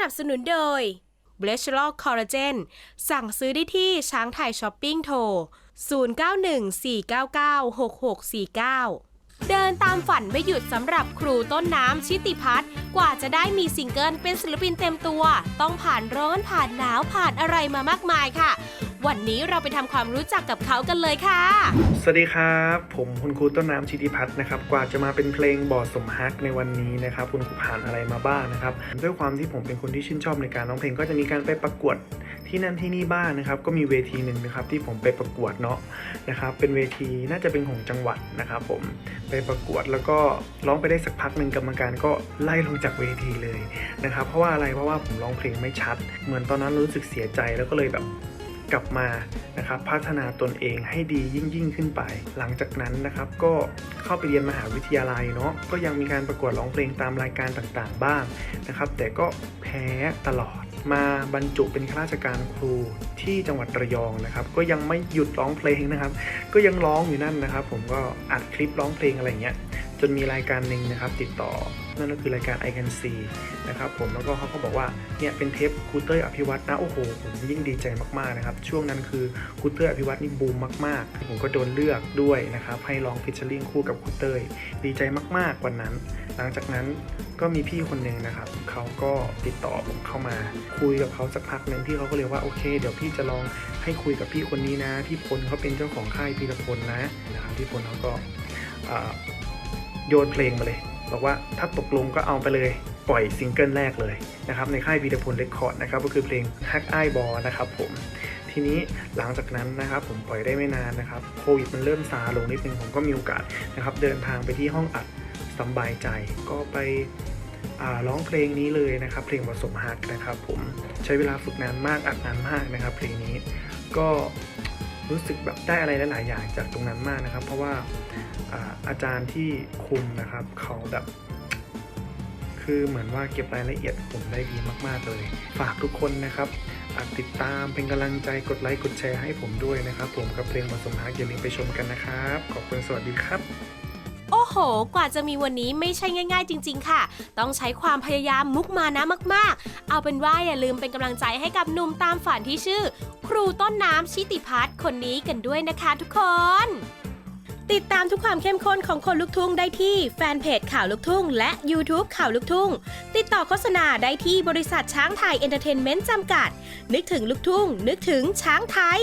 นับสนุนโดย b l e c h e r o Collagen สั่งซื้อได้ที่ช้างไทยช้อปปิ้งโทร 0914996649 เดินตามฝันไม่หยุดสำหรับครูต้นน้ำชิติพัฒน์กว่าจะได้มีซิงเกิลเป็นศิลปินเต็มตัว ต้องผ่านร้อนผ่านหนาวผ่านอะไรมามากมายค่ะ วันนี้เราไปทำความรู้จักกับเขากันเลยค่ะ สวัสดีครับ ผมคุณครูต้นน้ำชิติพัฒน์นะครับกว่าจะมาเป็นเพลงบอดสมฮักในวันนี้นะครับคุณครูผ่านอะไรมาบ้างนะครับด้วยความที่ผมเป็นคนที่ชื่นชอบในการร้องเพลงก็จะมีการไปประกวด ที่นั่นที่นี่บ้างนะครับ ก็มีเวทีหนึ่งนะครับที่ผมไปประกวดเนาะนะครับ เป็นเวทีน่าจะเป็นของจังหวัดนะครับ ผมไปประกวดแล้วก็ร้องไปได้สักพักหนึ่งกรรมการก็ไล่ลงจากเวทีเลยนะครับ เพราะว่าอะไรเพราะว่าผมร้องเพลงไม่ชัด เหมือนตอนนั้นรู้สึกเสียใจแล้วก็เลยแบบกลับมานะครับพัฒนาตนเองให้ดียิ่งยิ่งขึ้นไป หลังจากนั้นนะครับก็เข้าไปเรียนมหาวิทยาลัยเนาะก็ยังมีการประกวดร้องเพลงตามรายการต่างๆบ้างนะครับ แต่ก็แพ้ตลอด มาบรรจุเป็นข้าราชการครูที่จังหวัดระยองนะครับ ก็ยังไม่หยุดร้องเพลงนะครับ ก็ยังร้องอยู่นั่นนะครับ ผมก็อัดคลิปร้องเพลงอะไรเงี้ยจนมีรายการหนึ่งนะครับ ติดต่อ นั่นก็คือรายการ I Can See นะครับผมแล้วก็เขาก็บอกว่าเนี่ยเป็นเทปครูเต้ยอภิวัตนะโอ้โหผมยิ่งดีใจมากๆนะครับช่วงนั้นคือครูเต้ยอภิวัตนี่บูมมากๆผมก็โดนเลือกด้วยนะครับให้ร้องฟิชเชอร์ลิงคู่กับครูเต้ยดีใจมากๆวันนั้น หลังจากนั้นก็มีพี่คนหนึ่งนะครับเขาก็ติดต่อผมเข้ามาคุยกับเขาสักพักหนึ่งพี่เขาก็เลยว่าโอเค เดี๋ยวพี่จะลองให้คุยกับพี่คนนี้นะที่พลเขาเป็นเจ้าของค่ายพีรพลนะนะครับพี่พลเขาก็โยนเพลงมาเลย บอกว่าถ้าตกลงก็เอาไปเลยปล่อยซิงเกิลแรกเลยนะครับในค่ายวีดพลเรคคอร์ดนะครับก็คือเพลงฮักไอ้ายบอนะครับผมทีนี้หลังจากนั้นนะครับผมปล่อยได้ไม่นานนะครับโควิดมันเริ่มซาลงนิดนึงผมก็มีโอกาสนะครับเดินทางไปที่ห้องอัดสบายใจก็ไปร้องเพลงนี้เลยนะครับ เพลงผสมฮักนะครับ ผมใช้เวลาฝึกนานมากอัดนานมากนะครับ เพลงนี้ก็ รู้สึกแบบได้อะไรหลายๆอย่างจากตรงนั้นมากนะครับ เพราะว่าอาจารย์ที่คุมนะครับเขาแบบคือเหมือนว่าเก็บรายละเอียดผมได้ดีมาก ๆ เลย ฝากทุกคนนะครับติดตามเป็นกำลังใจกดไลค์กดแชร์ให้ผมด้วยนะครับ ผมกับเพลงผสมฮักอย่าลืมไปชมกันนะครับ ขอบคุณสวัสดีครับ ห กว่าจะมีวันนี้ไม่ใช่ง่าย ๆ จริง ๆ ค่ะ ต้องใช้ความพยายามมุกมานะมาก ๆ เอาเป็นว่าอย่าลืมเป็นกำลังใจให้กับหนุ่มตามฝันที่ชื่อ ครูต้นน้ำชิติพัฒน์คนนี้กันด้วยนะคะทุกคนติดตามทุกความเข้มข้นของคนลุกทุ่งได้ที่แฟนเพจข่าวลุกทุ่ง และ YouTube ข่าวลุกทุ่ง ติดต่อโฆษณาได้ที่บริษัทช้างไทยเอนเตอร์เทนเมนต์จำกัด นึกถึงลุกทุ่ง นึกถึงช้างไทย